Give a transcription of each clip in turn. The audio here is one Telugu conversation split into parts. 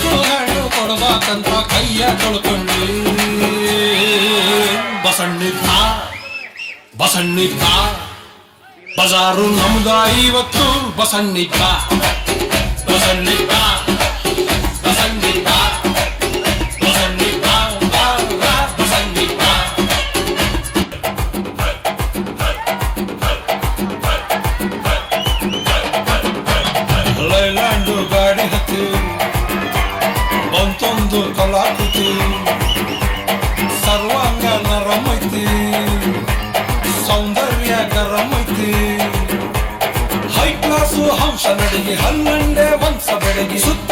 చూడండి కయ్య కొడుతుంది బసండి ధా బసండి ధా బజారు నముదాయి వత్తు బసండి ధా బసండి ವಂಶ ಬೆಳಗಿ ಹನ್ನೊಂದೇ ವಂಶ ಬೆಳಗಿ ಸುತ್ತ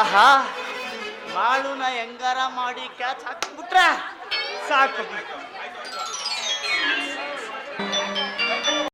ಆಹಾ. ಮಾಳುನ ಹೆಂಗಾರ ಮಾಡಿ ಕ್ಯಾಚ್ ಹಾಕ್ಬಿಟ್ರೆ ಸಾಕು